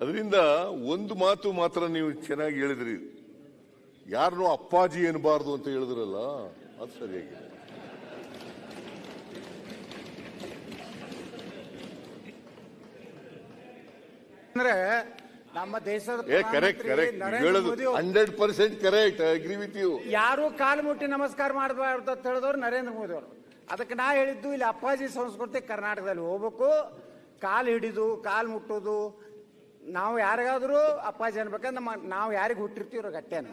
ಅದರಿಂದ ಒಂದು ಮಾತು ಮಾತ್ರ ನೀವು ಚೆನ್ನಾಗಿ ಹೇಳಿದ್ರಿ. ಯಾರನ್ನೂ ಅಪ್ಪಾಜಿ ಎನ್ನಬಾರ್ದು ಅಂತ ಹೇಳಿದ್ರಲ್ಲ ಅದು ಸರಿಯಾಗಿ ಅಂದ್ರೆ ನಮ್ಮ ದೇಶದ ಏ ಕರೆಕ್ಟ್ ಕರೆಕ್ಟ್ ಹೇಳೋದು hundred percent correct agree with you ಯಾರು ಕಾಲು ಮುಟ್ಟಿ ನಮಸ್ಕಾರ ಮಾಡಬಾರ್ದು ಅಂತ ಹೇಳಿದವರು ನರೇಂದ್ರ ಮೋದಿ ಅವರು ಅದಕ್ಕೆ ನಾ ಹೇಳಿದ್ದು ಇಲ್ಲಿ ಅಪ್ಪಾಜಿ ಸಂಸ್ಕೃತಿ ಕರ್ನಾಟಕದಲ್ಲಿ ಹೋಗ್ಬೇಕು. ಕಾಲು ಹಿಡಿದು ಕಾಲು ಮುಟ್ಟೋದು ನಾವು ಯಾರಿಗಾದರೂ ಅಪ್ಪಾಜಿ ಅನ್ಬೇಕಂದ್ರೆ ನಮ್ಮ ನಾವು ಯಾರಿಗೆ ಹುಟ್ಟಿರ್ತೀವ್ರ ಗಟ್ಟೆನ.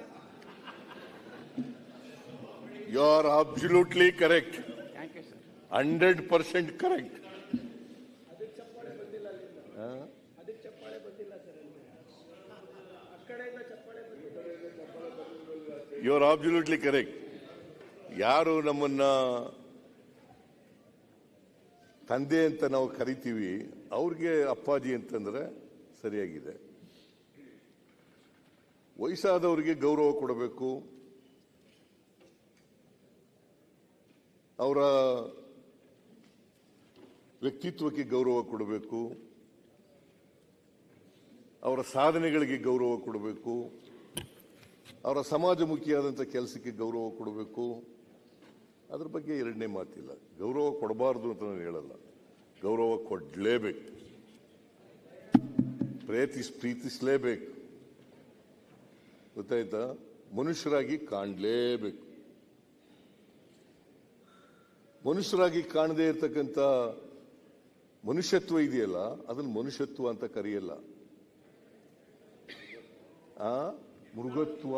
You are absolutely correct thank you sir hundred percent correct you are absolutely correct ಯಾರು ನಮ್ಮನ್ನ ತಂದೆ ಅಂತ ನಾವು ಕರಿತೀವಿ ಅವ್ರಿಗೆ ಅಪ್ಪಾಜಿ ಅಂತಂದ್ರೆ ಸರಿಯಾಗಿದೆ. ವಯಸ್ಸಾದವರಿಗೆ ಗೌರವ ಕೊಡಬೇಕು. ಅವರ ವ್ಯಕ್ತಿತ್ವಕ್ಕೆ ಗೌರವ ಕೊಡಬೇಕು. ಅವರ ಸಾಧನೆಗಳಿಗೆ ಗೌರವ ಕೊಡಬೇಕು. ಅವರ ಸಮಾಜಮುಖಿಯಾದಂಥ ಕೆಲಸಕ್ಕೆ ಗೌರವ ಕೊಡಬೇಕು. ಅದ್ರ ಬಗ್ಗೆ ಎರಡನೇ ಮಾತಿಲ್ಲ. ಗೌರವ ಕೊಡಬಾರ್ದು ಅಂತ ನಾನು ಹೇಳಲ್ಲ. ಗೌರವ ಕೊಡಲೇಬೇಕು. ಪ್ರೀತಿಸ್ ಪ್ರೀತಿಸಲೇಬೇಕು. ಗೊತ್ತಾಯ್ತಾ? ಮನುಷ್ಯರಾಗಿ ಕಾಣಲೇಬೇಕು. ಮನುಷ್ಯರಾಗಿ ಕಾಣದೇ ಇರತಕ್ಕಂಥ ಮನುಷ್ಯತ್ವ ಇದೆಯಲ್ಲ, ಅದನ್ನು ಮನುಷ್ಯತ್ವ ಅಂತ ಕರೆಯಲ್ಲ. ಆ? ಮೃಗತ್ವ.